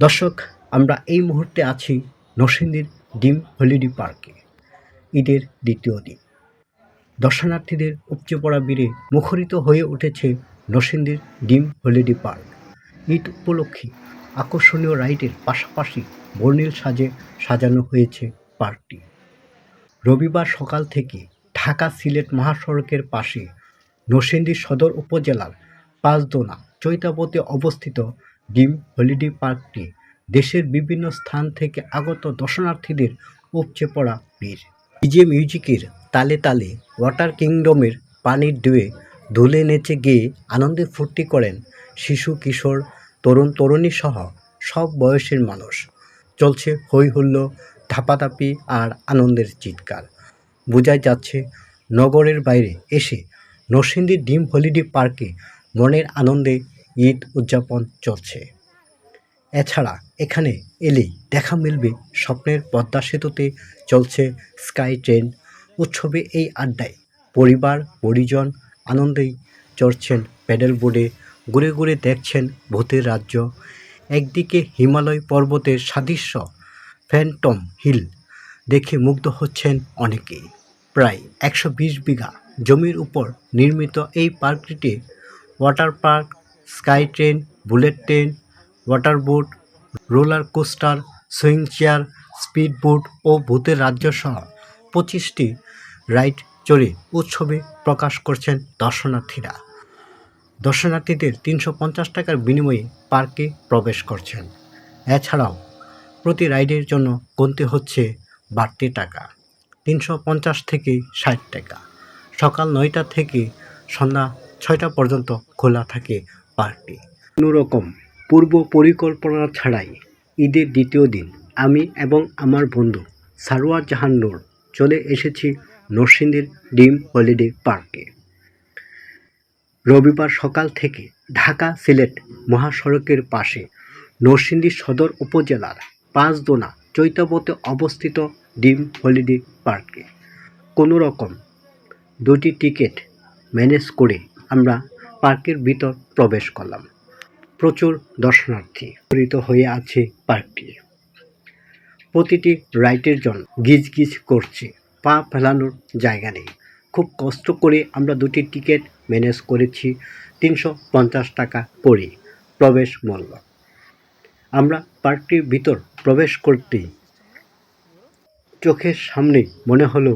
দর্শক, আমরা এই মুহূর্তে আছি নরসিংদীর ডিম হলিডে পার্কে। ঈদের দ্বিতীয় দিন। দর্শনার্থীদের উপচে পড়া বীরে মুখরিত হয়ে উঠেছে নরসিংদীর ডিম হলিডে পার্ক। ঈদ উপলক্ষে আকর্ষণীয় রাইডের পাশাপাশি বর্ণিল সাজে সাজানো হয়েছে পার্কটি। রবিবার সকাল থেকে ঢাকা সিলেট মহাসড়কের পাশে নরসিংদী সদর উপজেলার পাঁচদোনা চৈতাবতে অবস্থিত ডিম হলিডে পার্কটি দেশের বিভিন্ন স্থান থেকে আগত দর্শনার্থীদের উপচে পড়া ভিড়। ডিজে মিউজিকের তালে তালে ওয়াটার কিংডমের পানির ডুয়ে ধুলে নেচে গিয়ে আনন্দে ফুর্তি করেন শিশু, কিশোর, তরুণ, তরুণী সহ সব বয়সের মানুষ। চলছে হৈ হুল্লো ধাপাধাপি আর আনন্দের চিৎকার। বোঝাই যাচ্ছে নগরের বাইরে এসে নরসিংদীর ডিম হলিডে পার্কে মনের আনন্দে ঈদ উদযাপন চলছে। এছাড়া এখানে এলেই দেখা মিলবে স্বপ্নের পদ্মা সেতুতে চলছে স্কাই ট্রেন। উৎসবে এই আড্ডায় পরিবার, পরিজন আনন্দেই চড়ছেন প্যাডেল বোর্ডে, ঘুরে ঘুরে দেখছেন ভূতের রাজ্য। একদিকে হিমালয় পর্বতের সাদৃশ্য ফ্যান্টম হিল, দেখে মুগ্ধ হচ্ছেন অনেকেই। প্রায় একশো বিশ বিঘা জমির উপর নির্মিত এই পার্কটিতে water park sky train, bullet train, water boat, roller coaster, swing chair, speed boat ও ভূতের রাজ্য সহ পঁচিশটি রাইড চড়ে উৎসবে প্রকাশ করছেন দর্শনার্থীরা। দর্শনার্থীদের তিনশো পঞ্চাশ টাকার বিনিময়ে পার্কে প্রবেশ করছেন। এছাড়াও প্রতি রাইডের জন্য গুনতে হচ্ছে বাড়তি টাকা, তিনশো পঞ্চাশ থেকে ষাট টাকা। সকাল নয়টা থেকে সন্ধ্যা ছয়টা পর্যন্ত খোলা থাকে পার্কটি কোনোরকম পূর্ব পরিকল্পনা ছাড়াই ঈদের দ্বিতীয় দিন আমি এবং আমার বন্ধু সারোয়ার জাহান নূর চলে এসেছি নরসিংদীর ডিম হলিডে পার্কে। রবিবার সকাল থেকে ঢাকা সিলেট মহাসড়কের পাশে নরসিংদী সদর উপজেলার পাঁচদোনা চৈতাবতে অবস্থিত ডিম হলিডে পার্কে। কোনো রকম দুটি টিকিট ম্যানেজ করে আমরা পার্কের ভিতর প্রবেশ করলাম। প্রচুর দর্শনার্থী প্রেরিত হয়ে আছে পার্কটি। প্রতিটি রাইটের জন্য গিজ গিজ করছে, পা ফেলানোর জায়গা নেই। খুব কষ্ট করে আমরা দুটি টিকিট ম্যানেজ করেছি, তিনশো পঞ্চাশ টাকা করে প্রবেশ মূল্য। আমরা পার্কটির ভিতর প্রবেশ করতেই চোখের সামনে মনে হলো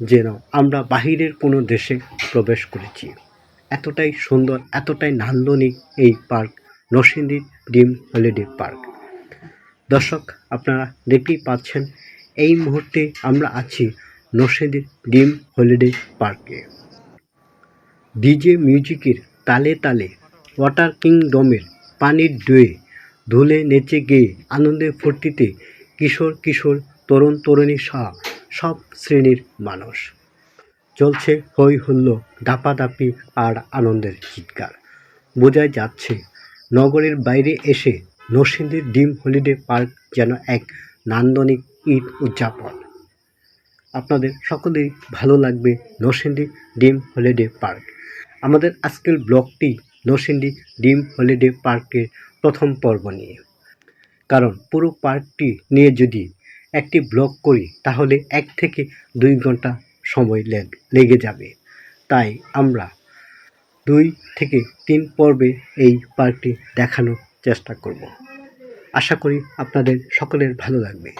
যেন আমরা বাহিরের কোনো দেশে প্রবেশ করেছি। এতটাই সুন্দর, এতটাই নান্দনিক এই পার্ক, নরসিংদী ডিম হলিডে পার্ক। দর্শক, আপনারা দেখতেই পাচ্ছেন, এই মুহূর্তে আমরা আছি নরসিংদীর ডিম হলিডে পার্কে। ডিজে মিউজিকের তালে তালে ওয়াটার কিংডমের পানির ডুয়ে ধুলে নেচে গিয়ে আনন্দে ফুর্তিতে কিশোর কিশোর, তরুণ তরুণী সহ সব শ্রেণির মানুষ। চলছে হই হুল্লো, দাপাদাপি আর আনন্দের চিৎকার। বোঝাই যাচ্ছে, নগরের বাইরে এসে নরসিংদীর ডিম হলিডে পার্ক যেন এক নান্দনিক ঈদ উদযাপন। আপনাদের সকলেই ভালো লাগবে নরসিংদী ডিম হলিডে পার্ক। আমাদের আজকের ব্লগটি নরসিংদী ডিম হলিডে পার্কের প্রথম পর্ব নিয়ে। কারণ পুরো পার্কটি নিয়ে যদি একটি ব্লগ করি, তাহলে এক থেকে দুই ঘণ্টা সময় লেগে যাবে। তাই আমরা দুই থেকে তিন পর্বে এই পার্কটি দেখানোর চেষ্টা করব। আশা করি আপনাদের সকলের ভালো লাগবে।